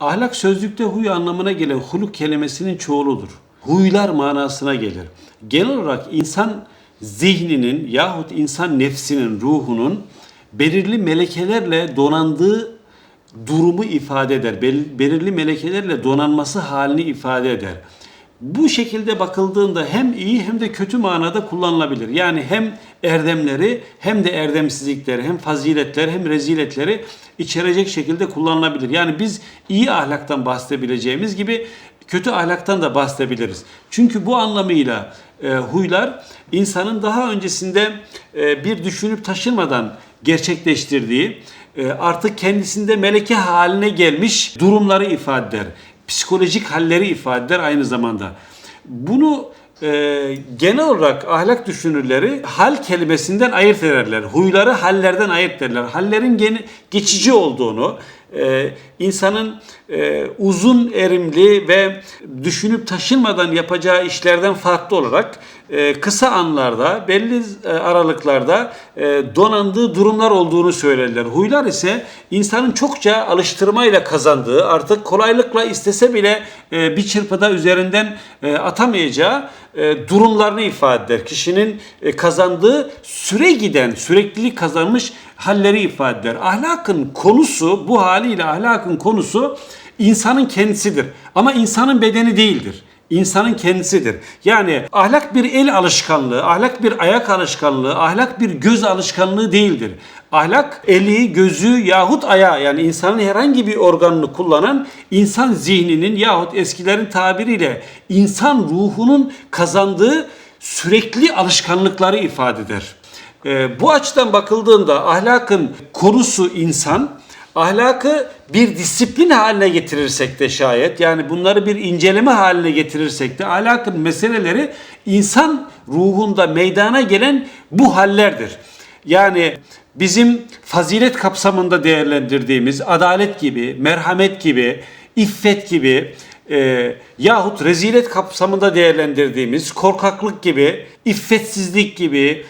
Ahlak sözlükte huy anlamına gelen huluk kelimesinin çoğuludur. Huylar manasına gelir. Genel olarak insan zihninin yahut insan nefsinin, ruhunun belirli melekelerle donandığı durumu ifade eder. Bel- Belirli melekelerle donanması halini ifade eder. Bu şekilde bakıldığında hem iyi hem de kötü manada kullanılabilir. Yani hem erdemleri hem de erdemsizlikleri, hem faziletleri hem reziletleri içerecek şekilde kullanılabilir. Yani biz iyi ahlaktan bahsedebileceğimiz gibi kötü ahlaktan da bahsedebiliriz. Çünkü bu anlamıyla e, huylar insanın daha öncesinde e, bir düşünüp taşınmadan gerçekleştirdiği e, artık kendisinde meleke haline gelmiş durumları ifade eder. Psikolojik halleri ifade eder aynı zamanda. Bunu e, genel olarak ahlak düşünürleri hal kelimesinden ayırt ederler. Huyları hallerden ayırt ederler. Hallerin gene, geçici olduğunu, e, insanın e, uzun erimli ve düşünüp taşınmadan yapacağı işlerden farklı olarak e, kısa anlarda, belli e, aralıklarda e, donandığı durumlar olduğunu söylerler. Huylar ise insanın çokça alıştırmayla kazandığı, artık kolaylıkla istese bile e, bir çırpıda üzerinden e, atamayacağı e, durumlarını ifade eder. Kişinin e, kazandığı süre giden, süreklilik kazanmış halleri ifade eder. Ahlakın konusu, bu haliyle ahlakın konusu insanın kendisidir. Ama insanın bedeni değildir. İnsanın kendisidir. Yani ahlak bir el alışkanlığı, ahlak bir ayak alışkanlığı, ahlak bir göz alışkanlığı değildir. Ahlak eli, gözü yahut ayağı yani insanın herhangi bir organını kullanan insan zihninin yahut eskilerin tabiriyle insan ruhunun kazandığı sürekli alışkanlıkları ifade eder. Ee, bu açıdan bakıldığında ahlakın konusu insan, ahlakı bir disiplin haline getirirsek de şayet yani bunları bir inceleme haline getirirsek de ahlakın meseleleri insan ruhunda meydana gelen bu hallerdir. Yani bizim fazilet kapsamında değerlendirdiğimiz adalet gibi, merhamet gibi, iffet gibi e, yahut rezilet kapsamında değerlendirdiğimiz korkaklık gibi, iffetsizlik gibi,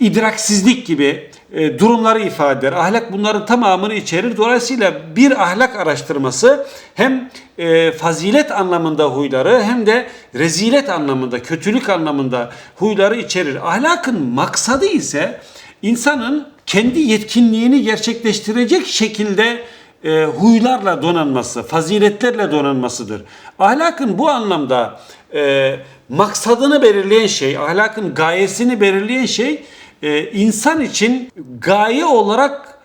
idraksizlik gibi durumları ifade eder. Ahlak bunların tamamını içerir. Dolayısıyla bir ahlak araştırması hem e, fazilet anlamında huyları hem de rezilet anlamında, kötülük anlamında huyları içerir. Ahlakın maksadı ise insanın kendi yetkinliğini gerçekleştirecek şekilde e, huylarla donanması, faziletlerle donanmasıdır. Ahlakın bu anlamda e, maksadını belirleyen şey, ahlakın gayesini belirleyen şey e, insan için gaye olarak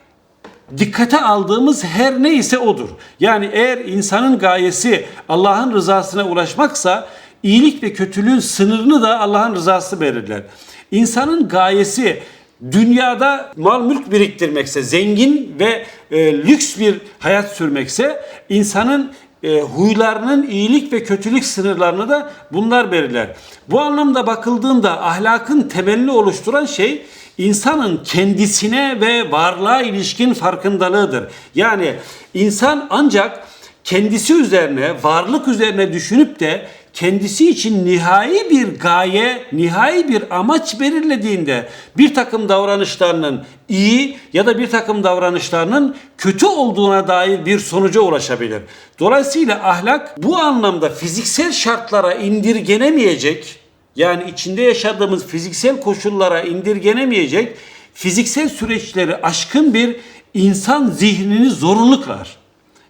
dikkate aldığımız her neyse odur. Yani eğer insanın gayesi Allah'ın rızasına ulaşmaksa iyilik ve kötülüğün sınırını da Allah'ın rızası belirler. İnsanın gayesi dünyada mal mülk biriktirmekse, zengin ve e, lüks bir hayat sürmekse insanın e, huylarının iyilik ve kötülük sınırlarını da bunlar belirler. Bu anlamda bakıldığında ahlakın temelini oluşturan şey insanın kendisine ve varlığa ilişkin farkındalığıdır. Yani insan ancak kendisi üzerine, varlık üzerine düşünüp de kendisi için nihai bir gaye, nihai bir amaç belirlediğinde bir takım davranışlarının iyi ya da bir takım davranışlarının kötü olduğuna dair bir sonuca ulaşabilir. Dolayısıyla ahlak bu anlamda fiziksel şartlara indirgenemeyecek, yani içinde yaşadığımız fiziksel koşullara indirgenemeyecek fiziksel süreçleri aşkın bir insan zihnini zorunlu kılar.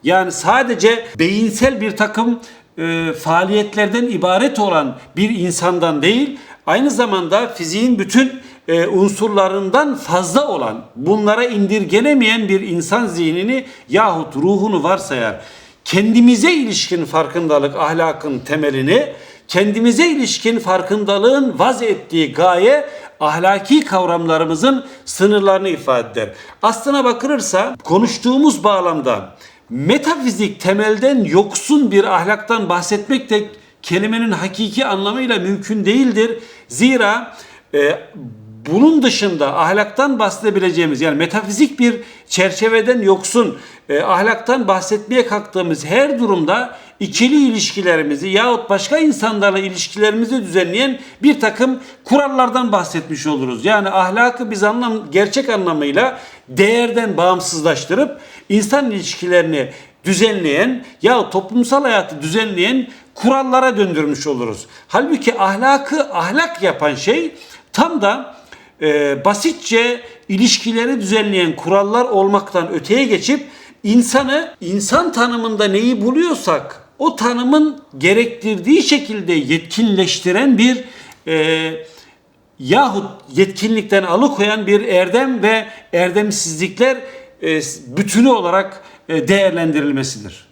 Yani sadece beyinsel bir takım e, faaliyetlerden ibaret olan bir insandan değil, aynı zamanda fiziğin bütün e, unsurlarından fazla olan, bunlara indirgenemeyen bir insan zihnini yahut ruhunu varsayar. Kendimize ilişkin farkındalık ahlakın temelini, kendimize ilişkin farkındalığın vaz ettiği gaye ahlaki kavramlarımızın sınırlarını ifade eder. Aslına bakılırsa konuştuğumuz bağlamda metafizik temelden yoksun bir ahlaktan bahsetmek de kelimenin hakiki anlamıyla mümkün değildir. Zira e, bunun dışında ahlaktan bahsedebileceğimiz yani metafizik bir çerçeveden yoksun e, ahlaktan bahsetmeye kalktığımız her durumda ikili ilişkilerimizi yahut başka insanlarla ilişkilerimizi düzenleyen bir takım kurallardan bahsetmiş oluruz. Yani ahlakı biz anlam gerçek anlamıyla değerden bağımsızlaştırıp insan ilişkilerini düzenleyen ya toplumsal hayatı düzenleyen kurallara döndürmüş oluruz. Halbuki ahlakı ahlak yapan şey tam da e, basitçe ilişkileri düzenleyen kurallar olmaktan öteye geçip insanı insan tanımında neyi buluyorsak o tanımın gerektirdiği şekilde yetkinleştiren bir e, yahut yetkinlikten alıkoyan bir erdem ve erdemsizlikler e, bütünü olarak e, değerlendirilmesidir.